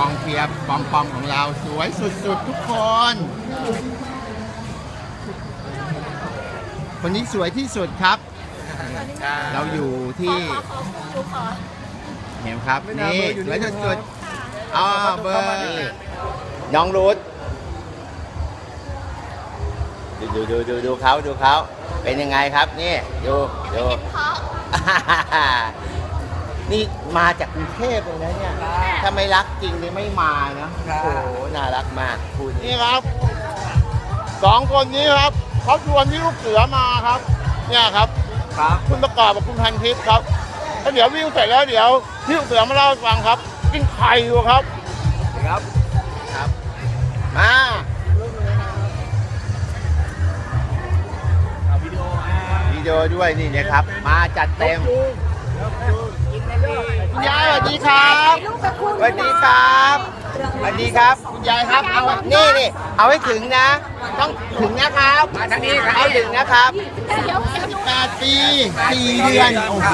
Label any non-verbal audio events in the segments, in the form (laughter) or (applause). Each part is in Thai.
กองเชียร์ปอมปอมๆของเราสวยสุดๆทุกคน คนนี้สวยที่สุดครับ เราอยู่ที่เห็นครับนี่สวยสุดๆอ๋อเบอร์น้องรุดดูดูดูดูดูเขาดูเขาเป็นยังไงครับนี่ดูดูนี่มาจากกรุงเทพเลยนะเนี่ย ถ้าไม่รักจริงนี่ไม่มานะ โอ้โห น่ารักมากคุณนี่ครับสองคนนี้ครับเขาชวนที่ลูกเสือมาครับ เนี่ยครับ ครับ คุณประกอบกับคุณพันทิพย์ครับแล้วเดี๋ยววิ่งเสร็จแล้วเดี๋ยวที่ลูกเสือมาเล่าให้ฟังครับ กินไข่อยู่ครับครับครับ มาวิดีโอด้วยนี่นะครับ มาจัดเต็ม คุณยายสวัสดีครับสวัสดีครับสวัสดีครับคุณยายครับเอานี่นี่เอาให้ถึงนะ ต้องถึงนะครับมาทางนี้เอาถึงนะครับ18ปี4เดือนโอ้โห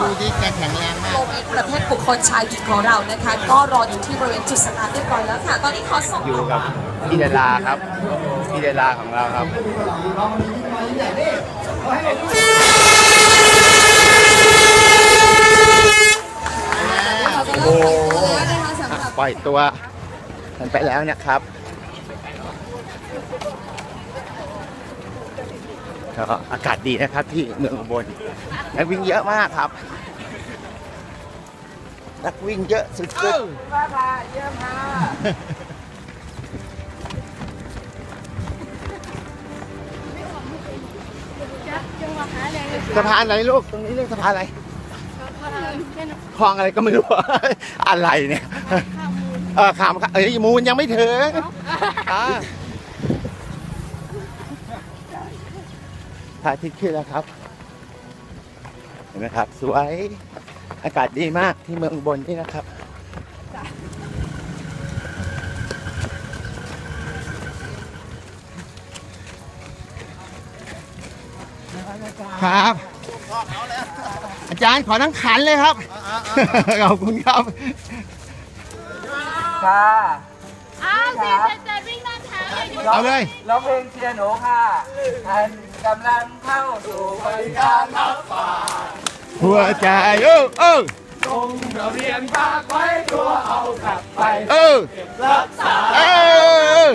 ดูดิแกแข็งแรงมากโลมิประเภทบุคคลชายหญิงของเรานะคะ ก็รออยู่ที่บริเวณจุดสตาร์ทเรียบร้อยแล้วค่ะ ตอนนี้ขอส่งอยู่กับพี่เดลาครับพี่เดลาของเราครับ โอ้โหปล่อยตัวมันไปแล้วเนะครับก็อากาศดีนะครับที่เมืองอุบลนักวิ่งเยอะมากครับ นักวิ่งเยอะสุดๆสะพานอะไรลูก ตรงนี้เรียกสะพานอะไร คลองอะไรก็ไม่รู้ อะไรเนี่ยเออขามเอ้ยมูลยังไม่ถึงอ่าพระอาทิตย์ขึ้นแล้วครับ เห็นไหมครับ สวย อากาศดีมากที่เมืองอุบนนี่นะครับครับ อาจารย์ขอทั้งขันเลยครับ ขอบคุณครับ ค่ะอ้าวเจเจเจวิ่งตามเท้าเลยอยู่เอาเลย ร้องเพลงเชียร์หนูค่ะท่านกำลังเข้าสู่บริการรับหัวใจเออเออตรงเราเรียนฝากไว้ตัวเอากลับไป เออรักษา เออ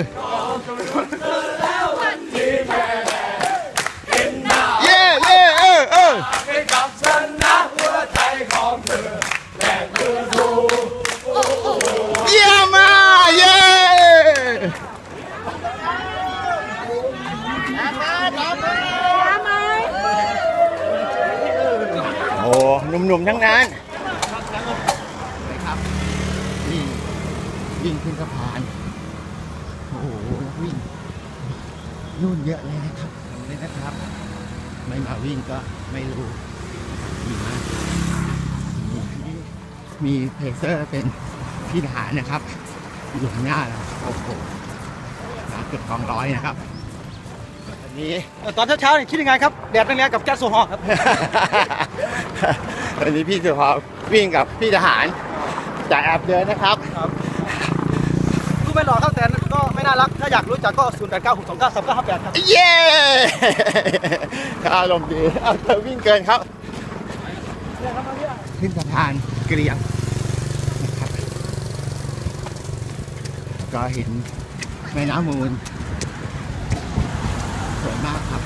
เย่เย่เออเออ ให้กับฉันนะหัวใจของเธอแลกมือถูก เยี่ยมมากเย่ โอ้หนุ่มๆทั้งนั้นนะครับนี่วิ่งขึ้นสะพาน โอ้โหนักวิ่งนู่นเยอะเลยนะครับเห็นเลยนะครับ ไม่มาวิ่งก็ไม่รู้ดีมากมีมีเพเซอร์เป็นพี่ทหารนะครับอยู่ข้างหน้าเราโอ้โหนะเกือบสองร้อยนะครับอั นนี้ ตอนเช้าๆเนี่ยคิดยังไงครับ แดดแรงๆกับแก๊สโซฮอล์ครับ วันนี้พี่สุภาพวิ่งกับพี่ทหารจากแอบเดินนะครับรู้ไม่หล่อครับแต่ก็ไม่น่ารัก ถ้าอยากรู้จักก็ 0 8 9 6 2 9 3 9 5 8 ครับ เย้อารมณ์ดีเอาเธอวิ่งเกินครับ ขึ้นสะพานเกลียงนะครับก็เห็นแม่น้ำมูลสวยมากครับ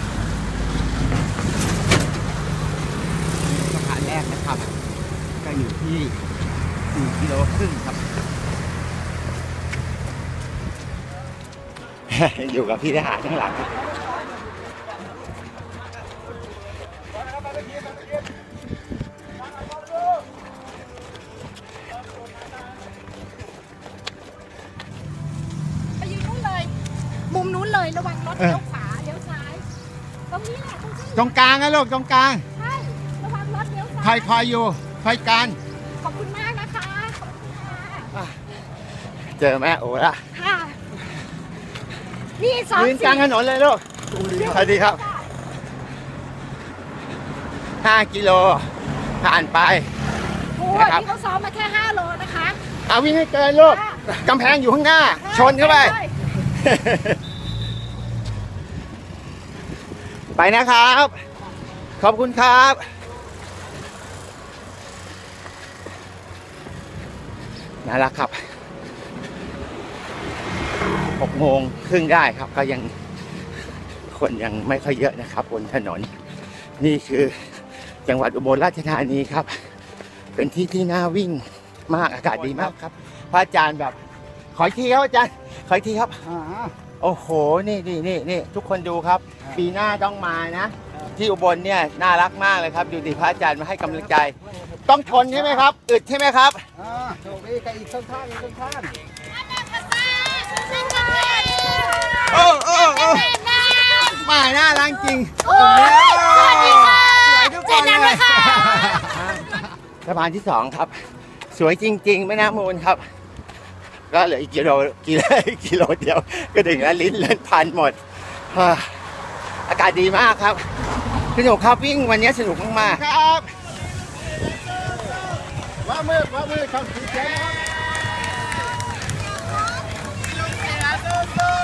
สะพานแรกนะครับ ก็อยู่ที่4กิโลครึ่งครับ อยู่กับพี่ทหารข้างหลังไปยืนนู้นเลย มุมนู้นเลยระวังรถเออเลี้ยวขวาเลี้ยวซ้าย ตรงนี้แหละตรงนี้ตรงกลางนะลูกตรงกลางใช่ระวังรถเลี้ยวใครซ้ายคอยอยู่คอยกันขอบคุณมากนะคะขอบคุณค่ะ เจอแม่โอ้ละค่ะ นี่สองยืนกลางถนนเลยลูกสวัสดีครับ5กิโล ผ่านไปโอ้นะครับนี่เขาซ้อมมาแค่5โลนะคะเอาวิ่งให้เกินลูกกำแพงอยู่ข้างหน้า ชนเข้าไป ไปนะครับ ขอบคุณครับ น่ารักครับ หกโมงครึ่งได้ครับ ก็ยังคนยังไม่ค่อยเยอะนะครับบนถนน นี่คือจังหวัดอุบลราชธานีครับ เป็นที่ที่น่าวิ่งมากอากาศดีมากครับ พระอาจารย์แบบ ขออีกทีครับอาจารย์ขออีกทีครับ โอ้โห นี่นี่นี่นี่ทุกคนดูครับ ปีหน้าต้องมานะ ที่อุบลเนี่ยน่ารักมากเลยครับ ดูดิพระอาจารย์มาให้กำลังใจ ต้องทนใช่ไหมครับอึดใช่ไหมครับโชคดีกับอีกข้างๆอีกข้าง โอ้โอ้โอ้มาน่ารักจริงโอ้ยสวัสดีค่ะสวยทุกคนเจนเลนัยนค่ะสะพานที่สองครับ สวยจริงๆแม่น้ำมูลครับ ก็เหลืออีกกิโลกิโลกิโลเดียว ก็ถึงแล้วลิ้นเล่นพันหมด อากาศดีมากครับสนุกครับวิ่งวันนี้สนุกมากๆครับว่ามือว่ามือครับสีเขียวนะครั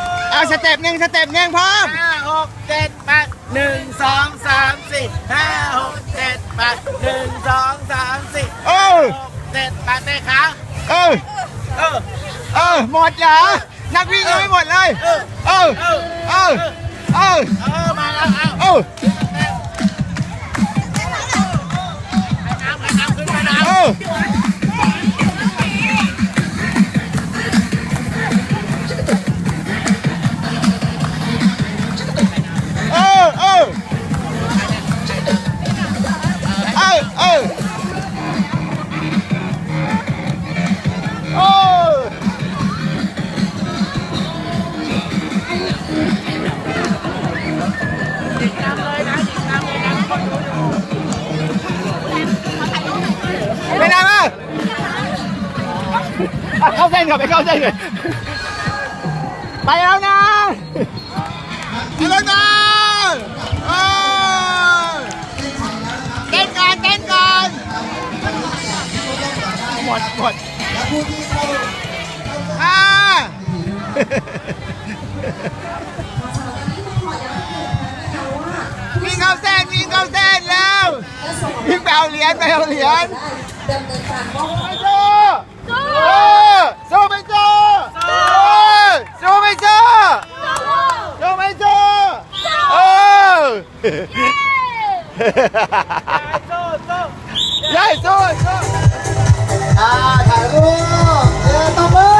บ เอาสเต็ปหนึ่งสเต็ปหนึ่งพร้อมห้าหกเจ็ดแปดหนึ่งสองสามสี่ห้าหกเจ็ดแปดหนึ่งสองสามสี่เออหกเจ็ดแปดเตะขาเออเออเออหมดเหรอนักวิ่งยังไม่หมดเลย เออเออเออเออเออเออมาแล้วเอาเออ นก่อนไปเข้าเส้นก่อนไปแล้วนะไปแล้วนะเออเต้นก่อนเต้นก่อนหมดหมดอ่าวิ่งเข้าเส้นวิ่งเข้าเส้นแล้ววิ่งไปเอาเหรียญไปเอาเหรียญดำเนินการมอบ (laughs) Ya, eso, eso. Ah, cagó. Ya.